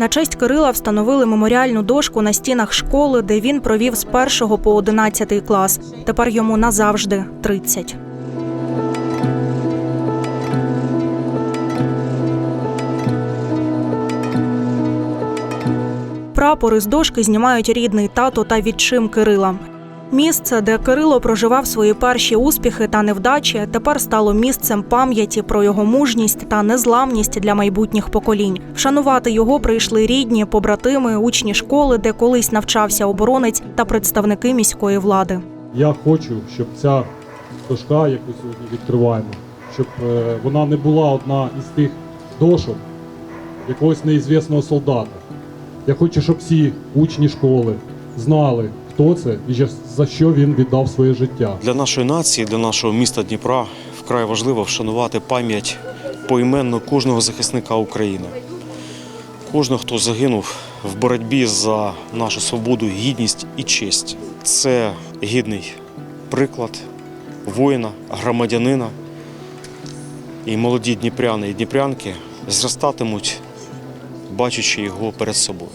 На честь Кирила встановили меморіальну дошку на стінах школи, де він провів з 1 по 11 клас. Тепер йому назавжди 30. Прапори з дошки знімають рідний тато та відчим Кирила. Місце, де Кирило проживав свої перші успіхи та невдачі, тепер стало місцем пам'яті про його мужність та незламність для майбутніх поколінь. Вшанувати його прийшли рідні, побратими, учні школи, де колись навчався оборонець та представники міської влади. Я хочу, щоб ця дошка, яку сьогодні відкриваємо, щоб е, вона не була одна із тих дошок якогось неізвісного солдата. Я хочу, щоб всі учні школи знали, хто це і за- що він віддав своє життя. Для нашої нації, для нашого міста Дніпра вкрай важливо вшанувати пам'ять поіменно кожного захисника України, кожного, хто загинув в боротьбі за нашу свободу, гідність і честь. Це гідний приклад воїна, громадянина. І молоді дніпряни і дніпрянки зростатимуть, бачачи його перед собою.